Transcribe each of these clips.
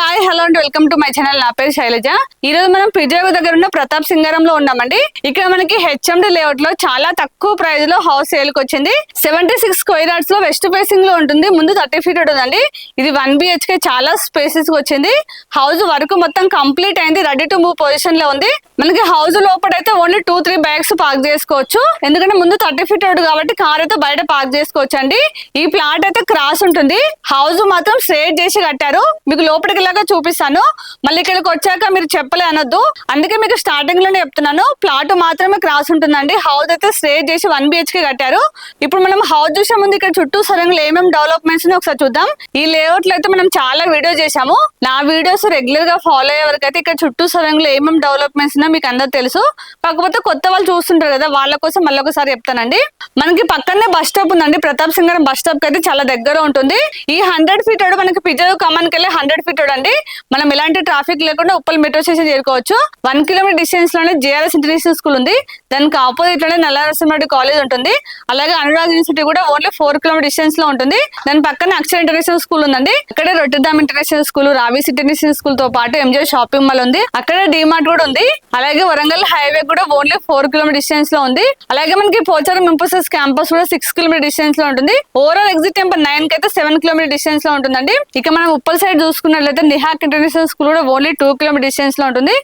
Hi hello and welcome to my channel నా పేరు శైలజ. ఈ రోజు మనం పిజాగు దగ్గర ఉన్న ప్రతాప్ సింగారంలో ఉన్నామండి. ఇక్కడ మనకి హెచ్ఎండి లేఅవుట్లో చాలా తక్కువ ప్రైస్లో హౌస్ సేల్కి వచ్చింది. సెవెంటీ సిక్స్ స్క్వేర్ యార్డ్స్లో వెస్ట్ ఫేసింగ్లో ఉంటుంది. ముందు థర్టీ ఫీట్ ఉందండి. ఇది వన్ బిహెచ్కే చాలా స్పేసెస్ వచ్చింది. హౌస్ వర్క్ మొత్తం కంప్లీట్ అయింది. రెడీ టు మూవ్ పొజిషన్లో ఉంది. మనకి హౌస్ లోపల అయితే only two three bikes park చేసుకోవచ్చు. ఎందుకంటే ముందు థర్టీ ఫీట్ రోడ్ కాబట్టి కార్ అయితే బయట పార్క్ చేసుకోవచ్చు అండి ఈ ప్లాట్ అయితే క్రాస్ ఉంటుంది. హౌస్ మాత్రం స్ట్రేట్ చేసి కట్టారు. మీకు లోపలికి వెళ్ళాక చూపిస్తాను. మళ్ళీ ఇక్కడికి వచ్చాక మీరు చెప్పలే అనొద్దు. అందుకే మీకు స్టార్టింగ్లోనే చెప్తున్నాను. ప్లాట్ మాత్రమే క్రాస్ ఉంటుందండి. హౌస్ అయితే స్టే చేసి వన్ బిహెచ్కే కట్టారు. ఇప్పుడు మనం హౌస్ చూసే ముందు ఇక్కడ చుట్టూ సరంగా ఏమేమి డెవలప్మెంట్స్ ఒకసారి చూద్దాం. ఈ లేఅవుట్లో అయితే మనం చాలా వీడియో చేశాము. నా వీడియోస్ రెగ్యులర్గా ఫాలో అయ్యే వరకు అయితే ఇక్కడ చుట్టూ సరంగా ఏమేమి డెవలప్మెంట్స్ ఉన్నా మీకు అందరు తెలుసు. కాకపోతే కొత్త వాళ్ళు చూస్తుంటారు కదా వాళ్ళ కోసం మళ్ళీ ఒకసారి చెప్తానండి. మనకి పక్కనే బస్ స్టాప్ ఉందండి. ప్రతాప్ సింగరం బస్ స్టాప్కి అయితే చాలా దగ్గర ఉంటుంది. ఈ హండ్రెడ్ ఫీట్ మనకి పిజ్జా కమాన్కి వెళ్ళి హండ్రెడ్ ఫీట్ అండి మనం ఎలాంటి ట్రాఫిక్ లేకుండా ఉప్పల్ మెట్రో స్టేషన్ చేరుకోవచ్చు. వన్ కిలోమీటర్ డిస్టెన్స్లోనే జేఆర్ఎస్ ఇంటర్నేషనల్ స్కూల్ ఉంది. దానికి ఆపోజిట్లోనే నల్లనరసింహరెడ్డి కాలేజ్ ఉంటుంది. అలాగే అనురాగ్ యూనివర్సిటీ కూడా ఓన్లీ ఫోర్ కిలోమీటర్ డిస్టెన్స్లో ఉంటుంది. దాని పక్కన అక్షర్ ఇంటర్నేషనల్ స్కూల్ ఉందండి. అక్కడే Rotterdam international school Raavis international స్కూల్తో పాటు ఎంజే షాపింగ్ మాల్ ఉంది. అక్కడ డిమార్ట్ కూడా ఉంది. అలాగే వరంగల్ హైవే కూడా ఓన్లీ ఫోర్ కిలోమీటర్ డిస్టెన్స్లో ఉంది. అలాగే మనకి పోచారం ఇంపోసిస్ క్యాంపస్ కూడా సిక్స్ కిలోమీటర్ డిస్టెన్స్లో ఉంటుంది. ఓవరాల్ ఎగ్జిట్ నెంబర్ నైన్కి అయితే సెవెన్ కిలోమీటర్ డిస్టెన్స్లో ఉంటుందండి. ఇక మనం ఉప్పల్ సైడ్ చూసుకున్నట్లయితే నిహాక్ ఇంటర్నేషనల్ స్కూల్ కూడా ఓన్లీ టూ కిలోమీటర్ డిస్టెన్స్లో ఉంటుంది.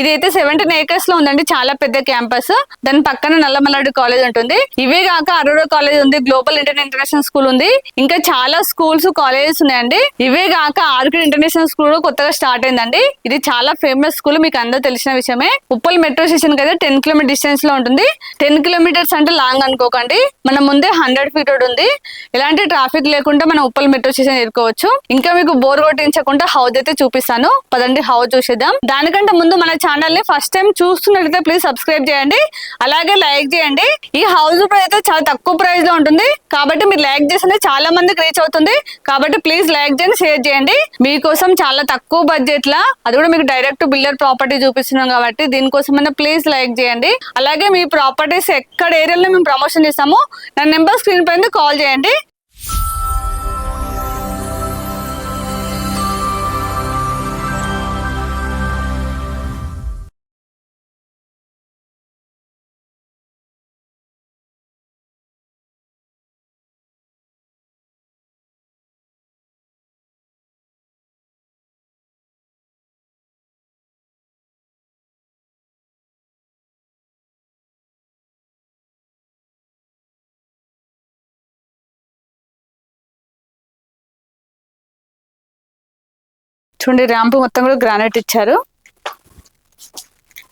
ఇది అయితే సెవెంటీన్ ఏకర్స్లో ఉందండి చాలా పెద్ద క్యాంపస్. దాని పక్కన నల్లమల్లాడు కాలేజ్ ఉంటుంది. ఇవే కాక అరోరా కాలేజ్ ఉంది గ్లోబల్ ఇంటర్ ఇంటర్నేషనల్ స్కూల్ ఉంది. ఇంకా చాలా స్కూల్స్ కాలేజెస్ ఉన్నాయండి. ఇవే కాక ఆర్కిడ్ ఇంటర్నేషనల్ స్కూల్ కూడా కొత్తగా స్టార్ట్ అయిందండి. ఇది చాలా ఫేమస్ స్కూల్ మీకు అందరూ తెలిసిన విషయమే. ఉప్పల్ మెట్రో స్టేషన్ కదా టెన్ కిలోమీటర్ డిస్టెన్స్లో ఉంటుంది. టెన్ కిలోమీటర్స్ అంటే లాంగ్ అనుకోకండి. మన ముందే హండ్రెడ్ ఫీట్ రోడ్ ఉంది. ఎలాంటి ట్రాఫిక్ లేకుండా మనం ఉప్పల్ మెట్రో స్టేషన్ చేరుకోవచ్చు ఇంకా మీకు బోర్ కొట్టించకుండా హౌస్ అయితే చూపిస్తాను. పదండి హౌస్ చూసేద్దాం. దానికంటే ముందు మన ఛానల్ని ఫస్ట్ టైం చూస్తున్నట్లయితే ప్లీజ్ సబ్స్క్రైబ్ చేయండి. అలాగే లైక్ చేయండి. ఈ హౌస్ ప్రైస్ అయితే చాలా తక్కువ ప్రైస్లో ఉంటుంది. కాబట్టి మీరు లైక్ చేస్తే చాలా మందికి రీచ్ అవుతుంది. కాబట్టి ప్లీజ్ లైక్ చేయండి షేర్ చేయండి. మీకోసం చాలా తక్కువ బడ్జెట్ లా అది కూడా మీకు డైరెక్ట్ బిల్డర్ ప్రాపర్టీ చూపిస్తున్నాం కాబట్టి దీనికోసం ప్లీజ్ లైక్ చేయండి. అలాగే మీ ప్రాపర్టీస్ ఎక్కడ ఏరియాలో మేము ప్రమోషన్ చేస్తాము నా నెంబర్ స్క్రీన్ పైన కాల్ చేయండి. చూడండి ర్యాంప్ మొత్తం కూడా గ్రానైట్ ఇచ్చారు.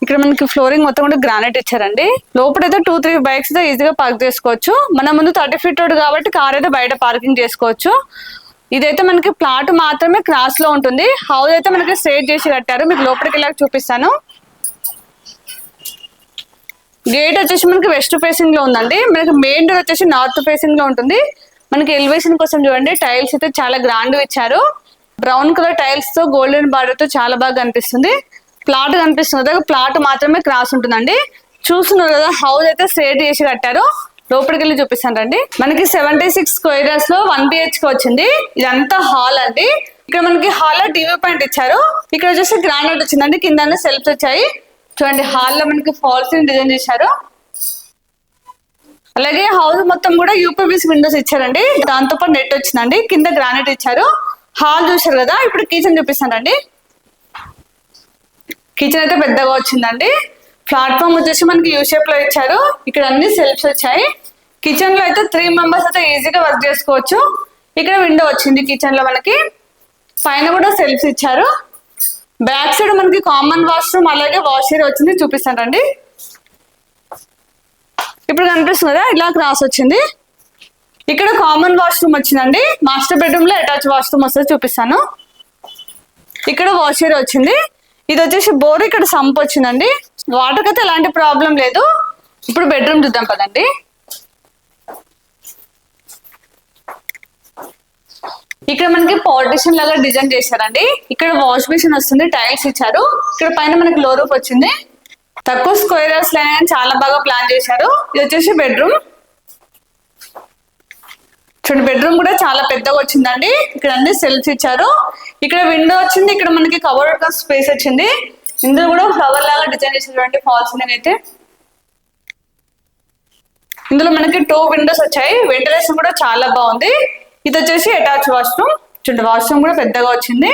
ఇక్కడ మనకి ఫ్లోరింగ్ మొత్తం కూడా గ్రానైట్ ఇచ్చారండి. లోపల అయితే టూ త్రీ బైక్స్ ఈజీగా పార్క్ చేసుకోవచ్చు. మన ముందు థర్టీ ఫీట్ రోడ్ కాబట్టి కార్ అయితే బయట పార్కింగ్ చేసుకోవచ్చు. ఇదైతే మనకి ప్లాట్ మాత్రమే క్రాస్లో ఉంటుంది. హౌస్ అయితే మనకి స్ట్రేట్ చేసి కట్టారు. మీకు లోపలికి వెళ్ళాక చూపిస్తాను. గేట్ వచ్చేసి మనకి వెస్ట్ ఫేసింగ్లో ఉందండి. మనకి మెయిన్ డోర్ వచ్చేసి నార్త్ ఫేసింగ్లో ఉంటుంది. మనకి ఎలివేషన్ కోసం చూడండి టైల్స్ అయితే చాలా గ్రాండ్ ఇచ్చారు. బ్రౌన్ కలర్ టైల్స్తో గోల్డెన్ బార్డర్తో చాలా బాగా కనిపిస్తుంది. ప్లాట్ కనిపిస్తుంది కదా ప్లాట్ మాత్రమే క్రాస్ ఉంటుందండి. చూస్తున్నారు కదా హౌస్ అయితే స్ట్రేట్ చేసి కట్టారు. లోపలికి వెళ్ళి చూపిస్తాను రండి. మనకి సెవెంటీ సిక్స్ స్క్వేర్స్లో వన్ బిహెచ్కే వచ్చింది. ఇదంతా హాల్ అండి. ఇక్కడ మనకి హాల్లో టీవీ పాయింట్ ఇచ్చారు. ఇక్కడ వచ్చేసి గ్రానైట్ వచ్చిందండి కింద సెల్ఫ్స్ వచ్చాయి. చూడండి హాల్లో మనకి ఫాల్స్ డిజైన్ చేశారు. అలాగే హౌస్ మొత్తం కూడా యూపీబీస్ విండోస్ ఇచ్చారండి. దాంతో పాటు నెట్ వచ్చిందండి కింద గ్రానైట్ ఇచ్చారు. హాల్ చూశారు కదా ఇప్పుడు కిచెన్ చూపిస్తానండి. కిచెన్ అయితే పెద్దగా వచ్చిందండి. ప్లాట్ఫామ్ వచ్చేసి మనకి యూ షేప్లో ఇచ్చారు. ఇక్కడ అన్ని సెల్ఫ్స్ వచ్చాయి. కిచెన్లో అయితే త్రీ మెంబర్స్ అయితే ఈజీగా వర్క్ చేసుకోవచ్చు. ఇక్కడ విండో వచ్చింది కిచెన్లో మనకి. పైన కూడా సెల్ఫ్స్ ఇచ్చారు. బ్యాక్ సైడ్ మనకి కామన్ వాష్రూమ్ అలాగే వాష్ ఏరియా వచ్చింది చూపిస్తానండి. ఇప్పుడు కనిపిస్తుంది కదా ఇలా క్రాస్ వచ్చింది. ఇక్కడ కామన్ వాష్రూమ్ వచ్చిందండి. మాస్టర్ బెడ్రూమ్లో అటాచ్ వాష్రూమ్ వస్తుంది చూపిస్తాను. ఇక్కడ వాషర్ వచ్చింది. ఇది వచ్చేసి బోర్ ఇక్కడ సంప్ వచ్చిందండి. వాటర్ అయితే ఎలాంటి ప్రాబ్లం లేదు. ఇప్పుడు బెడ్రూమ్ చూద్దాం కదండి ఇక్కడ మనకి పార్టిషన్ లాగా డిజైన్ చేశారండి. ఇక్కడ వాష్ బేసిన్ వస్తుంది టైల్స్ ఇచ్చారు. ఇక్కడ పైన మనకి లో రూప్ వచ్చింది. తక్కువ స్క్వేరర్స్ లైన్ చాలా బాగా ప్లాన్ చేశారు. ఇది వచ్చేసి బెడ్రూమ్. ఇక్కడ బెడ్రూమ్ కూడా చాలా పెద్దగా వచ్చిందండి. ఇక్కడ అన్ని సెల్ఫ్ ఇచ్చారు. ఇక్కడ విండో వచ్చింది. ఇక్కడ మనకి కవర్ స్పేస్ వచ్చింది. ఇందులో కూడా ఫ్లవర్ లాగా డిజైన్ చేసినటువంటి ఫాల్స్ నేనైతే. అయితే ఇందులో మనకి టూ విండోస్ వచ్చాయి. వెంటిలేషన్ కూడా చాలా బాగుంది. ఇది వచ్చేసి అటాచ్ వాష్రూమ్ చూడండి వాష్రూమ్ కూడా పెద్దగా వచ్చింది.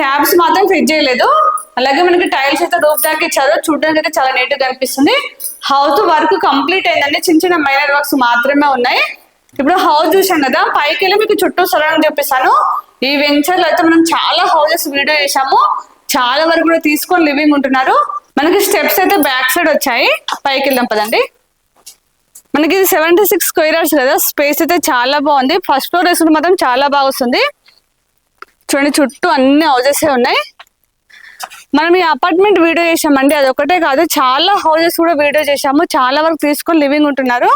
ట్యాబ్స్ మాత్రం ఫిట్ చేయలేదు. అలాగే మనకి టైల్స్ అయితే రూప్ దాకా ఇచ్చారు. చూడడానికి అయితే చాలా నీట్గా కనిపిస్తుంది. హౌస్ వర్క్ కంప్లీట్ అయిందండి. చిన్న చిన్న మైనర్ వర్క్స్ మాత్రమే ఉన్నాయి. ఇప్పుడు హౌస్ చూసాం కదా పైకి వెళ్ళి మీకు చుట్టూ సరౌండ్ చూపిస్తాను. ఈ వెంచర్లో అయితే మనం చాలా హౌసెస్ వీడియో చేసాము చాలా వరకు కూడా తీసుకొని లివింగ్ ఉంటున్నారు. మనకి స్టెప్స్ అయితే బ్యాక్ సైడ్ వచ్చాయి. పైకి వెళ్దాం పదండి. మనకి ఇది సెవెంటీ సిక్స్ స్క్వేర్ కదా. స్పేస్ అయితే చాలా బాగుంది. ఫస్ట్ ఫ్లోర్ వేసుకుంటే మాత్రం చాలా బాగా వస్తుంది. చూడండి చుట్టూ అన్ని హౌజెస్ ఉన్నాయి. మనం ఈ అపార్ట్మెంట్ వీడియో చేసామండి అది ఒకటే కాదు చాలా హౌజెస్ కూడా వీడియో చేసాము చాలా వరకు తీసుకొని లివింగ్ ఉంటున్నారు.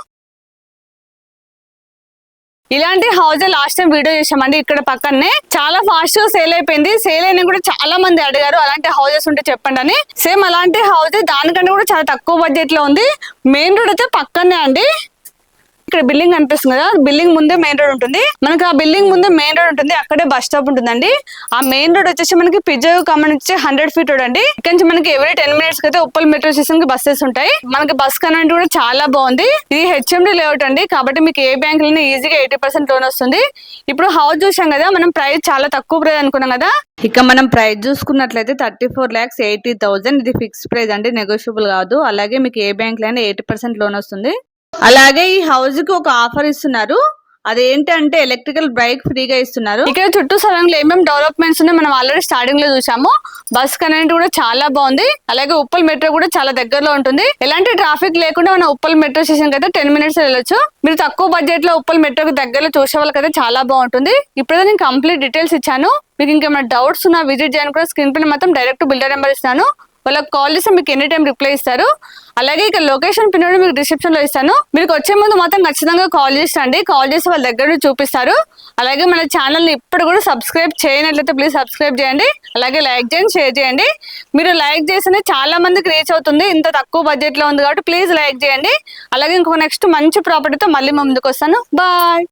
ఇలాంటి హౌస్ లాస్ట్ టైం వీడియో చేసామండి ఇక్కడ పక్కనే. చాలా ఫాస్ట్గా సేల్ అయిపోయింది సేల్ అయినా కూడా చాలా మంది అడిగారు అలాంటి హౌజెస్ ఉంటే చెప్పండి అని. సేమ్ అలాంటి హౌస్ దానికంటే కూడా చాలా తక్కువ బడ్జెట్లో ఉంది. మెయిన్ రోడ్ అయితే పక్కనే అండి. ఇక్కడ బిల్డింగ్ కనిపిస్తుంది కదా బిల్డింగ్ ముందే మెయిన్ రోడ్ ఉంటుంది. మనకి ఆ బిల్డింగ్ ముందే మెయిన్ రోడ్ ఉంటుంది అక్కడే బస్ స్టాప్ ఉంటుందండి. ఆ మెయిన్ రోడ్ వచ్చేసి మనకి పిజ్జా కమన్ వచ్చి హండ్రెడ్ ఫీట్ రోడ్ అండి. ఇక్కడ నుంచి మనకి ఎవరీ టెన్ మినిట్స్ అయితే ఉప్పల్ మెట్రో స్టేషన్కి బస్సెస్ ఉంటాయి. మనకి బస్ కనెక్ట్ కూడా చాలా బాగుంది. ఇది హెచ్ఎండి లేఅవుట్ అండి కాబట్టి మీకు ఏ బ్యాంక్లోనే ఈజీగా ఎయిటీ పర్సెంట్ లోన్ వస్తుంది. ఇప్పుడు హౌస్ చూసాం కదా మనం ప్రైస్ చాలా తక్కువ ప్రైస్ అనుకున్నాం కదా. ఇక మనం ప్రైస్ చూసుకున్నట్లయితే thirty four lakhs eighty thousand. ఇది ఫిక్స్ ప్రైస్ అండి నెగోషియబుల్ కాదు. అలాగే మీకు ఏ బ్యాంక్లో ఎయిటీ పర్సెంట్ లోన్ వస్తుంది. అలాగే ఈ హౌస్కి ఒక ఆఫర్ ఇస్తున్నారు. అదేంటంటే ఎలక్ట్రికల్ బైక్ ఫ్రీగా ఇస్తున్నారు. ఇక్కడ చుట్టూ సరౌండ్లో ఏమేమి డెవలప్మెంట్స్ ఉన్నాయి మనం ఆల్రెడీ స్టార్టింగ్లో చూసాము. బస్ కనెక్ట్ కూడా చాలా బాగుంది. అలాగే ఉప్పల్ మెట్రో కూడా చాలా దగ్గరలో ఉంటుంది. ఎలాంటి ట్రాఫిక్ లేకుండా మనం ఉప్పల్ మెట్రో స్టేషన్ అయితే టెన్ మినిట్స్ వెళ్ళొచ్చు. మీరు తక్కువ బడ్జెట్లో ఉప్పల్ మెట్రోకి దగ్గరలో చూసే వాళ్ళకైతే చాలా బాగుంటుంది. ఇప్పుడైతే నేను కంప్లీట్ డీటెయిల్స్ ఇచ్చాను. మీకు ఇంకేమైనా డౌట్స్ ఉన్నా విజిట్ చేయడానికి కూడా స్క్రీన్ పైన మాత్రం డైరెక్ట్ బిల్డర్ నెంబర్ ఇస్తాను. వాళ్ళకి కాల్ చేస్తే మీకు ఎనీ టైం రిప్లై ఇస్తారు. అలాగే ఇక్కడ లొకేషన్ పిన్ కూడా మీకు డిస్క్రిప్షన్లో ఇస్తాను. మీకు వచ్చే ముందు మాత్రం ఖచ్చితంగా కాల్ చేసండి కాల్ చేసి వాళ్ళ దగ్గర చూపిస్తారు. అలాగే మన ఛానల్ని ఇప్పుడు కూడా సబ్స్క్రైబ్ చేయనట్లయితే ప్లీజ్ సబ్స్క్రైబ్ చేయండి. అలాగే లైక్ చేయండి షేర్ చేయండి. మీరు లైక్ చేస్తే చాలా మందికి రీచ్ అవుతుంది. ఇంత తక్కువ బడ్జెట్లో ఉంది కాబట్టి ప్లీజ్ లైక్ చేయండి. అలాగే ఇంకొక నెక్స్ట్ మంచి ప్రాపర్టీతో మళ్ళీ ముందుకు వస్తాను. బాయ్